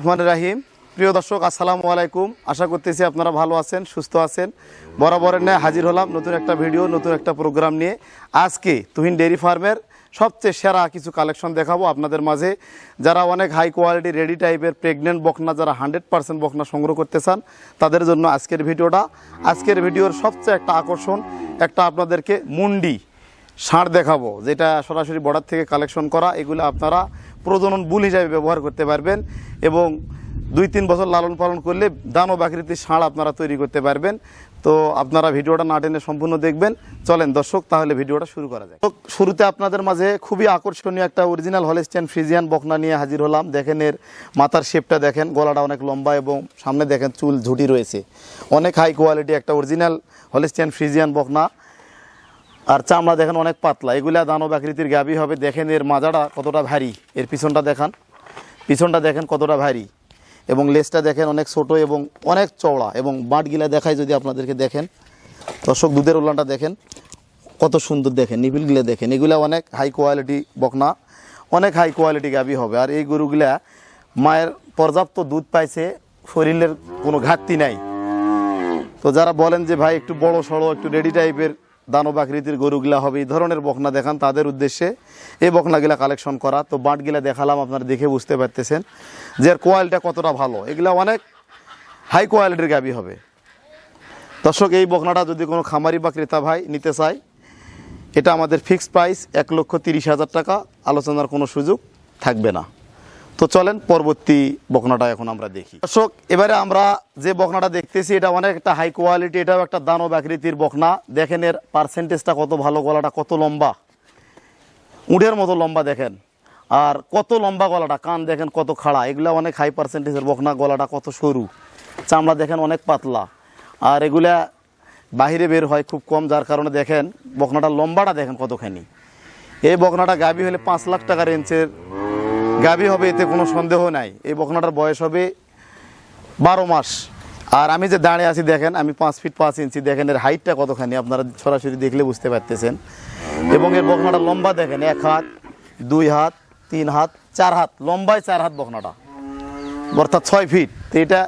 রহমান রাহিম। প্রিয় দর্শক, আসসালামু আলাইকুম। আশা করতেছি আপনারা ভালো আছেন, সুস্থ আছেন। বরাবরের ন্যায় হাজির হলাম নতুন একটা ভিডিও, নতুন একটা প্রোগ্রাম নিয়ে। আজকে তুহিন ডেয়ারি ফার্মের সবচেয়ে সেরা কিছু কালেকশন দেখাবো আপনাদের মাঝে। যারা অনেক হাই কোয়ালিটি রেডি টাইপের প্রেগনেন্ট বকনা, যারা হান্ড্রেড পার্সেন্ট বকনা সংগ্রহ করতে চান, তাদের জন্য আজকের ভিডিওটা। আজকের ভিডিওর সবচেয়ে একটা আকর্ষণ, একটা আপনাদেরকে মুন্ডি ষাঁড় দেখাবো, যেটা সরাসরি বর্ডার থেকে কালেকশন করা। এগুলো আপনারা প্রজনন বুল হিসাবে ব্যবহার করতে পারবেন এবং দুই তিন বছর লালন পালন করলে দানো বাকৃতির ষাঁড় আপনারা তৈরি করতে পারবেন। তো আপনারা ভিডিওটা না টেনে সম্পূর্ণ দেখবেন। চলেন দর্শক, তাহলে ভিডিওটা শুরু করা যায় শুরুতে আপনাদের মাঝে খুবই আকর্ষণীয় একটা অরিজিনাল হলেস্টিয়ান ফ্রিজিয়ান বকনা নিয়ে হাজির হলাম। দেখেন এর মাথার শেপটা দেখেন, গলাটা অনেক লম্বা এবং সামনে দেখেন চুল ঝুটি রয়েছে। অনেক হাই কোয়ালিটি একটা অরিজিনাল হলেস্টিয়ান ফ্রিজিয়ান বকনা। আর চামড়া দেখেন অনেক পাতলা। এগুলা দানব আকৃতির গাবি হবে। দেখেন এর মাজাটা কতটা ভারী। এর পিছনটা দেখান। পিছনটা দেখেন কতটা ভারী। এবং লেজটা দেখেন অনেক ছোট এবং অনেক চওড়া এবং বাঁটগিলা দেখায় যদি আপনাদেরকে দেখেন। দর্শক, দুধের উল্লানটা দেখেন। কত সুন্দর দেখেন নিবিলগুলা দেখেন। এগুলা অনেক হাই কোয়ালিটি বকনা, অনেক হাই কোয়ালিটি গাবি হবে। আর এই গরুগুলা মায়ের পর্যাপ্ত দুধ পাইছে, শরীরের কোনো ঘাটতি নাই। তো যারা বলেন যে, ভাই, একটু বড় সড়ো, একটু রেডি টাইপের দানব আকৃতির গরুগুলা হবে, এই ধরনের বকনা দেখান তাদের উদ্দেশ্যে। এই বকনাগুলা কালেকশন করা। তো বাঁটগুলা দেখালাম, আপনারা দেখে বুঝতে পারতেছেন যে এর কোয়ালিটিটা কতটা ভালো। এগুলা অনেক হাই কোয়ালিটির গাবি হবে। দর্শক, এই বকনাটা যদি কোনো খামারি বা ক্রেতা ভাই নিতে চায়, এটা আমাদের ফিক্সড প্রাইস এক লক্ষ তিরিশ হাজার টাকা। আলোচনার কোনো সুযোগ থাকবে না। তো চলেন পরবর্তী বকনাটা এখন আমরা দেখি। দর্শক, এবারে আমরা যে বকনাটা দেখতেছি, এটা অনেক একটা হাই কোয়ালিটি এটাও একটা দানব আকৃতির বকনা। দেখেন এর পার্সেন্টেজটা কত ভালো, গলাটা কত লম্বা। উঁটের মতো লম্বা দেখেন। আর কত লম্বা গলাটা, কান দেখেন কত খাড়া। এগুলা অনেক হাই পার্সেন্টেজের বকনা, গলাটা কত সরু। চামড়া দেখেন অনেক পাতলা। আর এগুলা বাহিরে বের হয় খুব কম, যার কারণে দেখেন বকনাটা লম্বাটা দেখেন কতখানি। এই বকনাটা গাবি হলে পাঁচ লাখ টাকা রেঞ্জের গাবি হবে, এতে কোনো সন্দেহ নাই। এই বকনাটার বয়স হবে বারো মাস। আর আমি যে দাঁড়িয়ে আছি, দেখেন, আমি পাঁচ ফিট পাঁচ ইঞ্চি, দেখেন, এর হাইটটা কতখানি, আপনারা সরাসরি দেখলে বুঝতে পারতেছেন। এবং এর বকনাটা লম্বা, দেখেন, এক হাত, দুই হাত, তিন হাত, চার হাত, লম্বায় চার হাত বকনাটা অর্থাৎ ছয় ফিট। তো এটা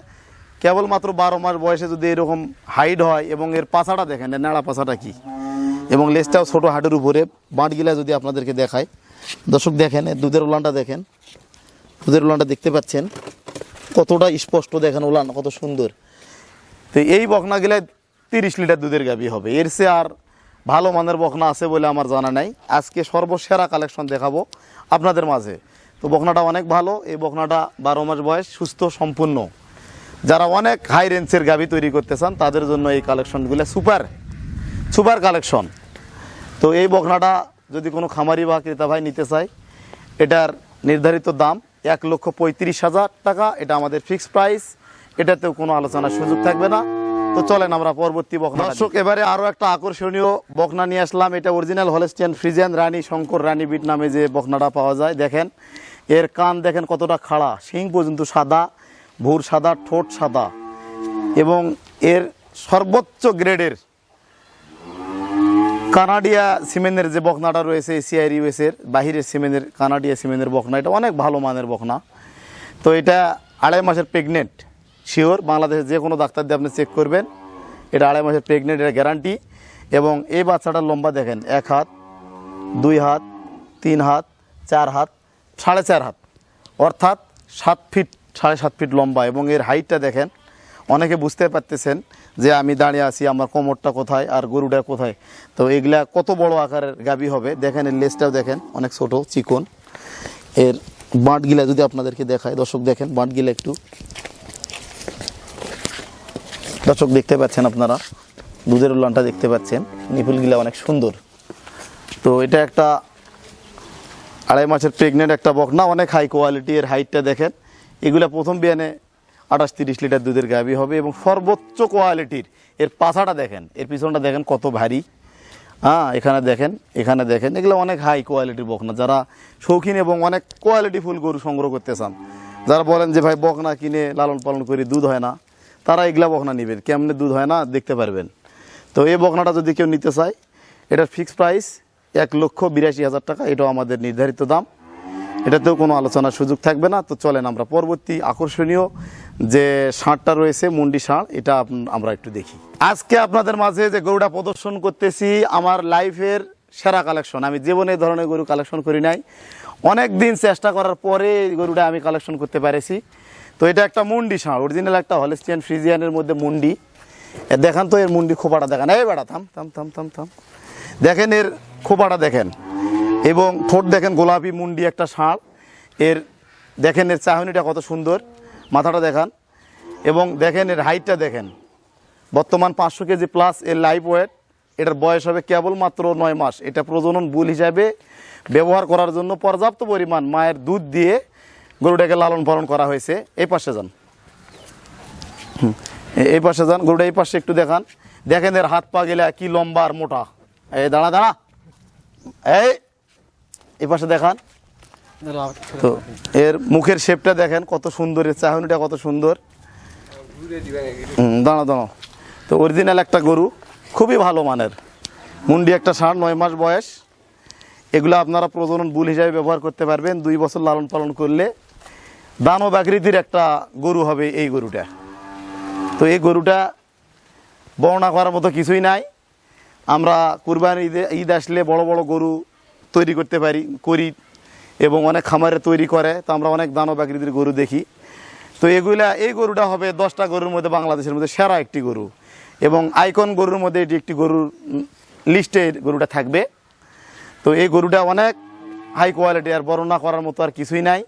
কেবলমাত্র বারো মাস বয়সে যদি এরকম হাইট হয়, এবং এর পাছাটা দেখেন, এর নাড়া পাছাটা কি? এবং লেজটাও ছোটো হাটের উপরে, বাঁটগিলা যদি আপনাদেরকে দেখায় দর্শক দেখেন দুধের উলানটা দেখেন। দুধের উলানটা দেখতে পাচ্ছেন। কতটা স্পষ্ট দেখেন উলান, কত সুন্দর। তো এই বকনাগুলায় তিরিশ লিটার দুধের গাবি হবে। এর সে আর ভালো মানের বকনা আছে বলে আমার জানা নাই। আজকে সর্বসেরা কালেকশন দেখাবো আপনাদের মাঝে। তো বকনাটা অনেক ভালো, এই বকনাটা বারো মাস বয়স, সুস্থ, সম্পূর্ণ। যারা অনেক হাই রেঞ্জের গাবি তৈরি করতে চান, তাদের জন্য এই কালেকশনগুলো সুপার সুপার কালেকশন। তো এই বকনাটা যদি কোনো খামারি বা ক্রেতা ভাই নিতে চায়, এটার নির্ধারিত দাম এক লক্ষ পঁয়ত্রিশ হাজার টাকা। এটা আমাদের ফিক্সড প্রাইস এটাতেও কোনো আলোচনার সুযোগ থাকবে না। তো চলেন আমরা পরবর্তী বকনা দর্শক, এবারে আরও একটা আকর্ষণীয় বকনা নিয়ে আসলাম। এটা original Holstein Friesian Rani Shankar Rani bit নামে যে বকনাটা পাওয়া যায়, দেখেন। এর কান দেখেন কতটা খাড়া, শিং পর্যন্ত সাদা, ভুর সাদা, ঠোঁট সাদা। এবং এর সর্বোচ্চ গ্রেডের কানাডিয়া সিমেন্টের যে বকনাটা রয়েছে এসিআর ইউএসের বাহিরের সিমেন্টের কানাডিয়া সিমেন্টের বকনা, এটা অনেক ভালো মানের বকনা। তো এটা আড়াই মাসের প্রেগনেন্ট শিওর বাংলাদেশে যে কোনো ডাক্তার দিয়ে আপনি চেক করবেন। এটা আড়াই মাসের প্রেগনেন্ট এটা গ্যারান্টি এবং এই বাচ্চাটার লম্বা দেখেন, এক হাত, দুই হাত, তিন হাত, চার হাত, সাড়ে চার হাত। অর্থাৎ সাত ফিট সাড়ে সাত ফিট লম্বা। এবং এর হাইটটা দেখেন, অনেকে বুঝতে পারতেছেন যে আমি দাঁড়িয়ে আছি, আমার কোমরটা কোথায় আর গরুটা কোথায়? তো এগুলা কত বড় আকারের গাবি হবে? দেখেন, এর লেজটাও দেখেন, অনেক ছোট, চিকন। এর বাঁটগিলা যদি আপনাদেরকে দেখায় দর্শক দেখেন, বাঁটগিলা একটু। দর্শক দেখতে পাচ্ছেন আপনারা, দুধের উল্লানটা দেখতে পাচ্ছেন, নিপুলগুলা অনেক সুন্দর। তো এটা একটা আড়াই মাসের প্রেগনেন্ট একটা বকনা, অনেক হাই কোয়ালিটি এর হাইটটা দেখেন। এগুলা প্রথম বিয়ানে আঠাশ তিরিশ লিটার দুধের গাভী হবে এবং সর্বোচ্চ কোয়ালিটির, এর পাছাটা দেখেন, এর পিছনটা দেখেন কত ভারী। হ্যাঁ এখানে দেখেন এখানে দেখেন, এগুলো অনেক হাই কোয়ালিটির বকনা। যারা শৌখিন এবং অনেক কোয়ালিটি ফুল গরু সংগ্রহ করতে চান, যারা বলেন যে ভাই বকনা কিনে লালন পালন করি দুধ হয় না, তারা এগুলা বকনা নেবেন। কেমনে দুধ হয় না দেখতে পারবেন। তো এই বকনাটা যদি কেউ নিতে চায়, এটার ফিক্সড প্রাইস এক লক্ষ বিরাশি হাজার টাকা, এটাও আমাদের নির্ধারিত দাম। এটাতেও কোনো আলোচনার সুযোগ থাকবে না। তো চলেন আমরা পরবর্তী আকর্ষণীয় যে ষাঁড়টা রয়েছে, মুন্ডি ষাঁড়, এটা আমরা একটু দেখি। আজকে আপনাদের মাঝে যে গরুটা প্রদর্শন করতেছি, আমার লাইফের সেরা কালেকশন। আমি জীবনে ধরনের গরু কালেকশন করি নাই। অনেক দিন চেষ্টা করার পরে গরুটা আমি কালেকশন করতে পেরেছি। তো এটা একটা মুন্ডি ষাঁড়, অরিজিনাল একটা হলেস্টিয়ান ফ্রিজিয়ানের মধ্যে মুন্ডি। দেখান তো এর মুন্ডি খোপাটা দেখান। এই বেড়া থাম থাম থাম থাম থাম। দেখেন এর খোপাটা দেখেন। এবং ঠোঁট দেখেন গোলাপি মুন্ডি একটা ষাঁড় এর দেখেন এর চাহনিটা কত সুন্দর, মাথাটা দেখান। এবং দেখেন এর হাইটটা দেখেন। বর্তমান পাঁচশো কেজি প্লাস এর লাইফ ওয়েট এটার বয়স হবে কেবলমাত্র নয় মাস। এটা প্রজনন বুল হিসাবে ব্যবহার করার জন্য পর্যাপ্ত পরিমাণ মায়ের দুধ দিয়ে গরুটাকে লালন পালন করা হয়েছে। এই পাশে যান। এই পাশে যান। গরুটা এই পাশে একটু দেখান। দেখেন এর হাত পা গেলে কি লম্বা আর মোটা। এই দাঁড়া দাঁড়া। এই এই পাশে দেখান। তো এর মুখের শেপটা দেখেন কত সুন্দর, এর চাহনিটা কত সুন্দর। দাঁড়া দাঁড়া তো অরিজিনাল একটা গরু, খুবই ভালো মানের। মুন্ডি একটা ষাঁড়, নয় মাস বয়স। এগুলো আপনারা প্রজনন বুল হিসাবে ব্যবহার করতে পারবেন। দুই বছর লালন পালন করলে দানব আকৃতির একটা গরু হবে এই গরুটা। তো এই গরুটা বর্ণনা করার মতো কিছুই নাই। আমরা কুরবানি ঈদে ঈদ আসলে বড় বড় গরু তৈরি করতে পারি, করি এবং অনেক খামারে তৈরি করে, তো আমরা অনেক দানব আকৃতির গরু দেখি। তো এগুলা, এই গরুটা হবে দশটা গরুর মধ্যে বাংলাদেশের মধ্যে সেরা একটি গরু এবং আইকন গরুর মধ্যে এটি একটি গরুর লিস্টে গরুটা থাকবে। তো এই গরুটা অনেক হাই কোয়ালিটি আর বর্ণনা করার মতো আর কিছুই নাই।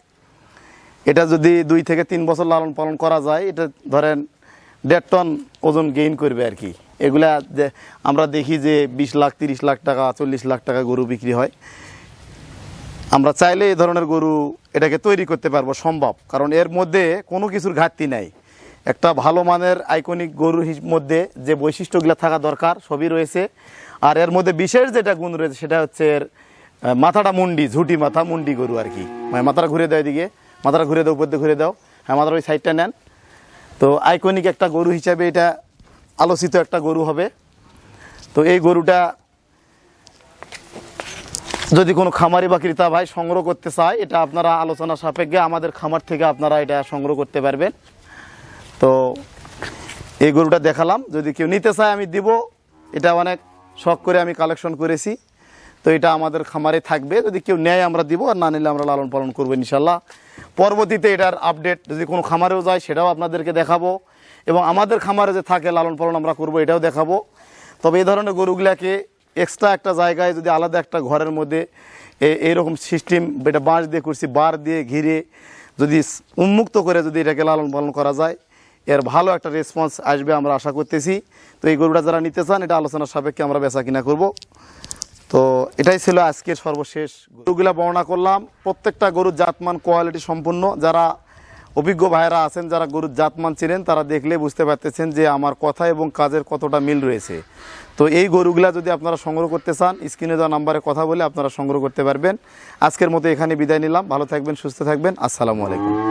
এটা যদি দুই থেকে তিন বছর লালন পালন করা যায়, এটা ধরেন দেড় টন ওজন গেইন করবে আর কি। এগুলা আমরা দেখি যে বিশ লাখ, তিরিশ লাখ টাকা, চল্লিশ লাখ টাকা গরু বিক্রি হয়। আমরা চাইলে এই ধরনের গরু এটাকে তৈরি করতে পারব, সম্ভব। কারণ এর মধ্যে কোনো কিছুর ঘাটতি নাই। একটা ভালো মানের আইকনিক গরুর মধ্যে যে বৈশিষ্ট্যগুলো থাকা দরকার, সবই রয়েছে। আর এর মধ্যে বিশেষ যেটা গুণ রয়েছে, সেটা হচ্ছে এর মাথাটা মুন্ডি, ঝুটি মাথা, মুন্ডি গরু আর কি। মানে মাথাটা ঘুরে দেয় এদিকে। মাথাটা ঘুরে দাও, উপর দিয়ে ঘুরে দাও। হ্যাঁ মাথার ওই সাইডটা নেন। তো আইকনিক একটা গরু হিসাবে এটা আলোচিত একটা গরু হবে। তো এই গরুটা যদি কোনো খামারি বা ক্রেতা ভাই সংগ্রহ করতে চায়, এটা আপনারা আলোচনা সাপেক্ষে আমাদের খামার থেকে আপনারা এটা সংগ্রহ করতে পারবেন। তো এই গরুটা দেখালাম। যদি কেউ নিতে চায়, আমি দিব। এটা অনেক শখ করে আমি কালেকশন করেছি। তো এটা আমাদের খামারে থাকবে। যদি কেউ নেয়, আমরা দিব। আর না নিলে আমরা লালন পালন করব ইনশাল্লাহ পরবর্তীতে এটার আপডেট যদি কোনো খামারেও যায়, সেটাও আপনাদেরকে দেখাবো। এবং আমাদের খামারে যে থাকে লালন পালন আমরা করব, এটাও দেখাবো। তবে এই ধরনের গরুগুলাকে এক্সট্রা একটা জায়গায় যদি আলাদা একটা ঘরের মধ্যে এইরকম সিস্টেম এটা বাঁশ দিয়ে করছি, বার দিয়ে ঘিরে যদি উন্মুক্ত করে যদি এটাকে লালন পালন করা যায়, এর ভালো একটা রেসপন্স আসবে আমরা আশা করতেছি। তো এই গরুটা যারা নিতে চান, এটা আলোচনার সাপেক্ষে আমরা বেচা কিনা করব। তো এটাই ছিল আজকের সর্বশেষ। গরুগুলা বর্ণনা করলাম। প্রত্যেকটা গরুর জাতমান কোয়ালিটি সম্পূর্ণ। যারা অভিজ্ঞ ভাইরা আছেন, যারা গরুর জাতমান চিনেন, তারা দেখলে বুঝতে পারতেছেন যে আমার কথা এবং কাজের কতটা মিল রয়েছে। তো এই গরুগুলা যদি আপনারা সংগ্রহ করতে চান, স্ক্রিনে দেওয়া নাম্বারে কথা বলে আপনারা সংগ্রহ করতে পারবেন। আজকের মতো এখানে বিদায় নিলাম। ভালো থাকবেন, সুস্থ থাকবেন। আসসালামু আলাইকুম।